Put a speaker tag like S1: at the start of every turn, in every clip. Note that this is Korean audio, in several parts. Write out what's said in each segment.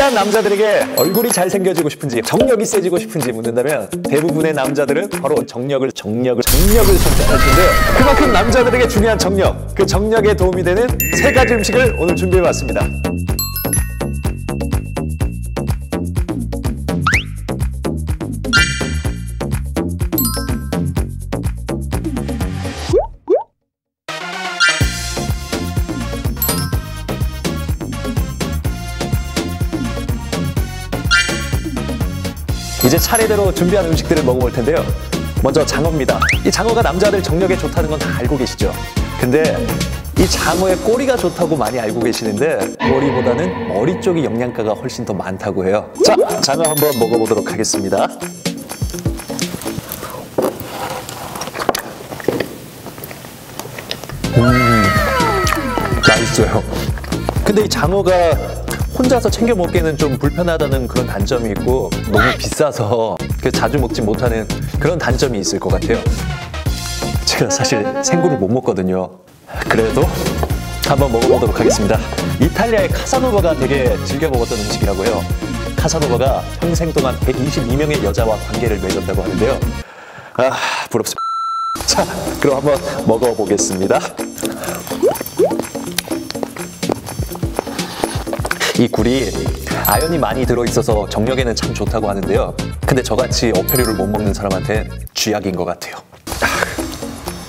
S1: 준비한 남자들에게 얼굴이 잘생겨지고 싶은지 정력이 세지고 싶은지 묻는다면 대부분의 남자들은 바로 정력을 정력을 정력을 선택할 텐데 그만큼 남자들에게 중요한 정력 그 정력에 도움이 되는 세 가지 음식을 오늘 준비해 왔습니다. 이제 차례대로 준비한 음식들을 먹어볼 텐데요. 먼저 장어입니다. 이 장어가 남자들 정력에 좋다는 건 다 알고 계시죠? 근데 이 장어의 꼬리가 좋다고 많이 알고 계시는데 꼬리보다는 머리 쪽이 영양가가 훨씬 더 많다고 해요. 자, 장어 한번 먹어보도록 하겠습니다. 음, 맛있어요. 근데 이 장어가 혼자서 챙겨 먹기에는 좀 불편하다는 그런 단점이 있고 너무 비싸서 그 자주 먹지 못하는 그런 단점이 있을 것 같아요. 제가 사실 생굴을 못 먹거든요. 그래도 한번 먹어보도록 하겠습니다. 이탈리아의 카사노바가 되게 즐겨 먹었던 음식이라고요. 카사노바가 평생 동안 122명의 여자와 관계를 맺었다고 하는데요. 아, 부럽습니다. 자, 그럼 한번 먹어보겠습니다. 이 굴이 아연이 많이 들어있어서 정력에는 참 좋다고 하는데요. 근데 저같이 어패류를 못 먹는 사람한테 쥐약인 것 같아요.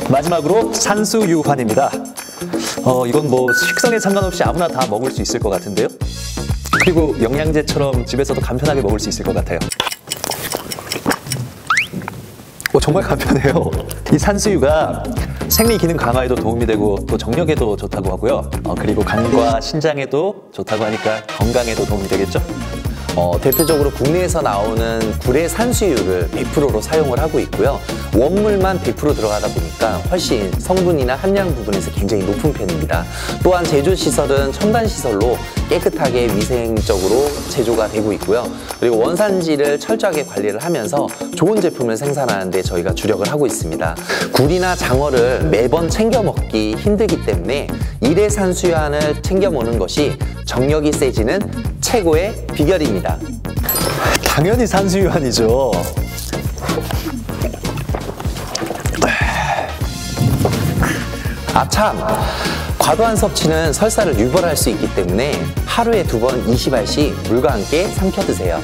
S1: 마지막으로 산수유환입니다. 어, 이건 뭐 식성에 상관없이 아무나 다 먹을 수 있을 것 같은데요. 그리고 영양제처럼 집에서도 간편하게 먹을 수 있을 것 같아요. 어, 정말 간편해요. 이 산수유가 생리 기능 강화에도 도움이 되고 또 정력에도 좋다고 하고요. 어, 그리고 간과 신장에도 좋다고 하니까 건강에도 도움이 되겠죠?
S2: 어, 대표적으로 국내에서 나오는 굴의 산수유를 100%로 사용을 하고 있고요. 원물만 100% 들어가다 보니까 훨씬 성분이나 함량 부분에서 굉장히 높은 편입니다. 또한 제조 시설은 첨단 시설로 깨끗하게 위생적으로 제조가 되고 있고요. 그리고 원산지를 철저하게 관리를 하면서 좋은 제품을 생산하는 데 저희가 주력을 하고 있습니다. 굴이나 장어를 매번 챙겨 먹기 힘들기 때문에 일회 산 수유안을 챙겨 먹는 것이 정력이 세지는 최고의 비결입니다.
S1: 당연히 산수유환이죠.
S2: 아참! 과도한 섭취는 설사를 유발할 수 있기 때문에 하루에 두 번 20알씩 물과 함께 삼켜 드세요.